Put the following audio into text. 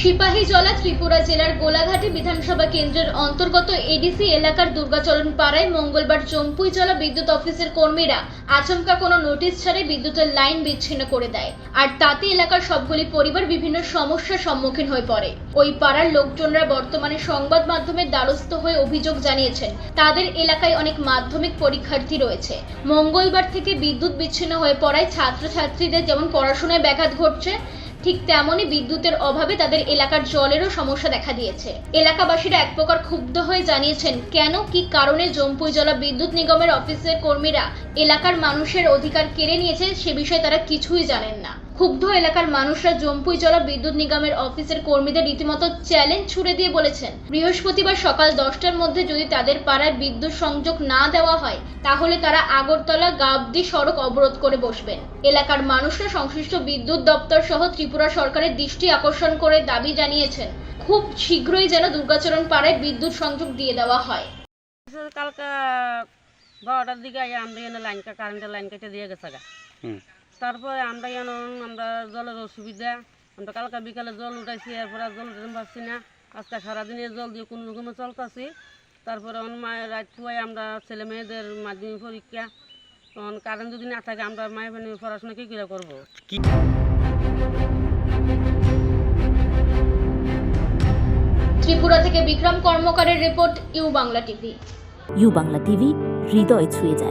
সিপাহীজলা ত্রিপুরা জেলার গোলাঘাটি বিধানসভা কেন্দ্রের অন্তর্গত এডিসি এলাকার দুর্গাচরণ পাড়ায় মঙ্গলবার চম্পুইজলা বিদ্যুৎ অফিসের কর্মীরা আচমকা কোনো নোটিশ ছাড়াই বিদ্যুতের লাইন বিচ্ছিন্ন করে দেয়। আর তাতে এলাকার সবগুলি পরিবার বিভিন্ন সমস্যার সম্মুখীন হয়ে পড়ে। ওই পাড়ার লোকজনরা বর্তমানে সংবাদ মাধ্যমের দ্বারস্থ হয়ে অভিযোগ জানিয়েছেন, তাদের এলাকায় অনেক মাধ্যমিক পরীক্ষার্থী রয়েছে। মঙ্গলবার থেকে বিদ্যুৎ বিচ্ছিন্ন হয়ে পড়ায় ছাত্রছাত্রীদের যেমন পড়াশোনায় ব্যাঘাত ঘটছে ঠিক তেমনই বিদ্যুতের অভাবে তাদের এলাকার জলেরও সমস্যা দেখা দিয়েছে। এলাকাবাসীরা এক প্রকার ক্ষুব্ধ হয়ে জানিয়েছেন, কেন, কি কারণে জম্পুই জলা বিদ্যুৎ নিগমের অফিসের কর্মীরা এলাকার মানুষের অধিকার কেড়ে নিয়েছে সে বিষয়ে তারা কিছুই জানেন না। ক্ষুব্ধ এলাকার মানুষরা জম্পুই জম্পুইজলা বিদ্যুৎ নিগমের অফিসের কর্মীদের রীতিমতো চ্যালেঞ্জ ছুড়ে দিয়ে বলেছেন। বৃহস্পতিবার সকাল দশটার মধ্যে যদি তাদের পাড়ায় বিদ্যুৎ সংযোগ না দেওয়া হয় তাহলে তারা আগরতলা গাবদি সড়ক অবরোধ করে বসবেন। এলাকার মানুষরা সংশ্লিষ্ট বিদ্যুৎ দপ্তর সহ ত্রিপুরা সরকারের দৃষ্টি আকর্ষণ করে দাবি জানিয়েছেন। খুব শীঘ্রই যেন দুর্গাচরণ পাড়ায় বিদ্যুৎ সংযোগ দিয়ে দেওয়া হয়। কালকে বারোটার দিকে আমরা লাইন কারেন্টের লাইন কেটে দিয়ে গেছে তারপরে আমরা এখানে আমরা জলের অসুবিধা আমরা কালকে বিকালে জল উঠাইছি এরপরে আর জল উঠাতে পারছি না। আজকে সারাদিনে জল দিয়ে কোনো রকমে চলতেছি। তারপরে অন মায়ের রাত খুয়াই আমরা ছেলে মেয়েদের মাধ্যমিক পরীক্ষা তখন কারেন্ট যদি না থাকে আমরা মায়ের মানে পড়াশোনা কী করে করব? ত্রিপুরা থেকে Bikram কর্মকারের report U Bangla TV. U Bangla TV হৃদয় ছুঁয়ে যায়।